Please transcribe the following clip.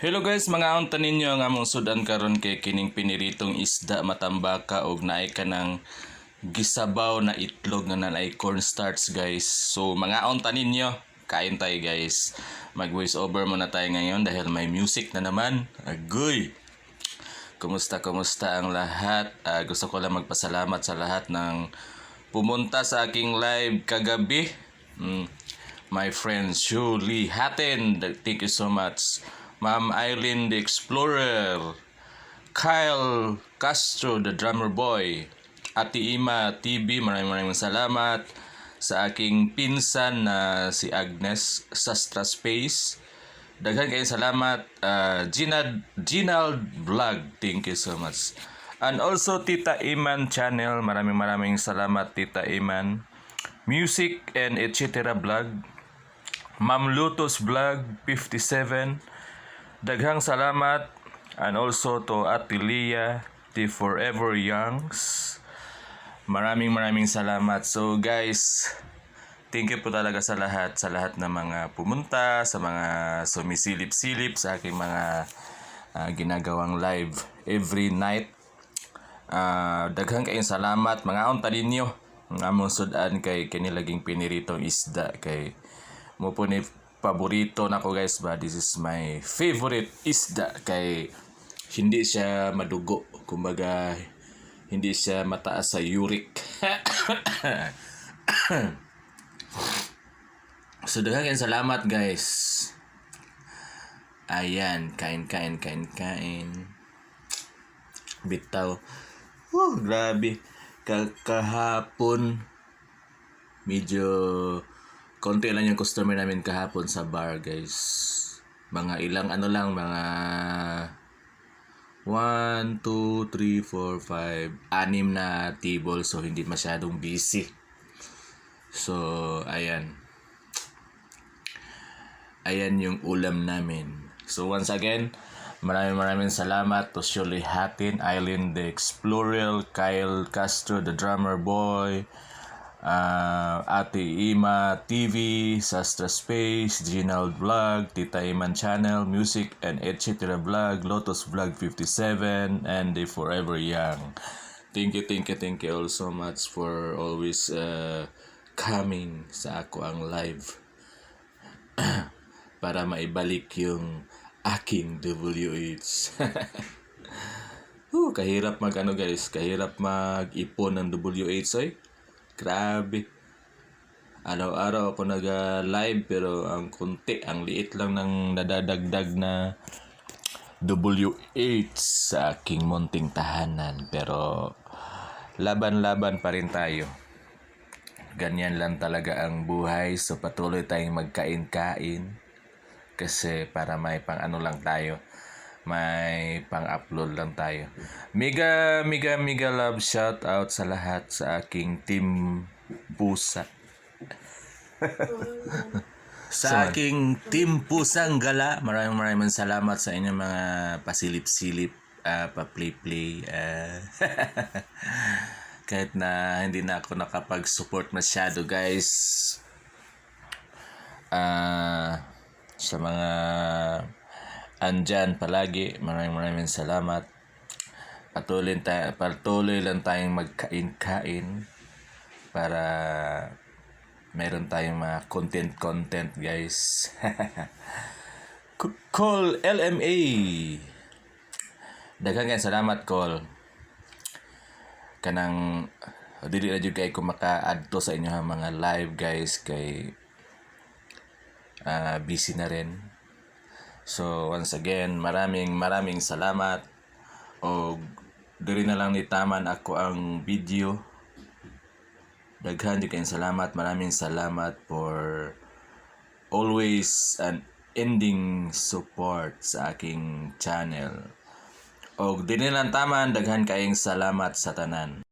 Hello guys, mga unta ninyo nga among sudan karon kay kining piniritong isda matambaka og naay ka ng gisabaw na itlog nga naay cornstarch guys. So mga unta ninyo, kain tayo guys. Mag voice over muna tayo ngayon dahil may music na naman. Agoy! Kumusta kumusta ang lahat? Ah, gusto ko lang magpasalamat sa lahat ng pumunta sa aking live kagabi. Mm. My friend Julie Hatten, thank you so much. Ma'am Eileen the Explorer, Kyle Castro the Drummer Boy, Ate Ima TV, maraming maraming salamat sa aking pinsan na si Agnes Sastra Space. Daghan kayong salamat. Uh, Gina, Ginald Vlog. Thank you so much. And also Tita Iman Channel. Maraming maraming salamat Tita Iman. Music and etc. Vlog. Ma'am Lutos Vlog 57. Daghang salamat. And also to Ate Leah, the Forever Youngs. Maraming maraming salamat. So guys, Thank you po talaga sa lahat, sa lahat ng mga pumunta, sa mga sumisilip-silip sa aking mga ah, ginagawang live every night. Ah, daghang kayong salamat mga unta ninyo nga among sudan kay kinilaging piniritong isda kay mo po ni paborito nako guys ba this is my favorite isda kay hindi siya madugo kumbaga hindi siya mataas sa uric So, kayong salamat, guys. Ayan, kain, kain, kain, kain. Bitaw. Woo, grabe. Ka- kahapon, medyo konti lang yung customer namin kahapon sa bar, guys. Mga ilang ano lang, mga 1, 2, 3, 4, 5, anim na table so hindi masyadong busy. So, ayan. Ayan yung ulam namin. So, once again, maraming maraming salamat to Shirley Hatin, Eileen the Explorer, Kyle Castro, the drummer boy, uh, Ate Ima TV, Sastra Space, Ginald Vlog, Tita Iman Channel, Music and etc. Vlog, Lotus Vlog 57, and the Forever Young. Thank you, thank you, thank you all so much for always uh, coming sa ako ang live para maibalik yung aking WH. uh, kahirap mag ano guys, kahirap mag-ipon ng WH oy. Grabe. Araw-araw ako nag-live pero ang kunti, ang liit lang ng nadadagdag na WH sa aking munting tahanan. Pero laban-laban pa rin tayo. Ganyan lang talaga ang buhay. So patuloy tayong magkain-kain. Kasi para may pang ano lang tayo. May pang-upload lang tayo. Mega, mega, mega love shout out sa lahat sa aking team pusa. sa aking team pusang gala, maraming maraming salamat sa inyong mga pasilip-silip, uh, pa-play-play. ah. kahit na hindi na ako nakapag-support masyado guys. Ah, sa mga andyan palagi, maraming maraming salamat. Patuloy, tayo, patuloy lang tayong magkain-kain para meron tayong mga content-content guys. Call LMA. Daghang salamat, Call kanang dili na jud kay ko maka-adto sa inyo mga live guys kay ah, busy na rin. So once again, maraming maraming salamat o diri na lang ni taman ako ang video. Daghan jud salamat, maraming salamat for always an ending support sa aking channel. Og dinhi lang taman daghan kayong salamat sa tanan.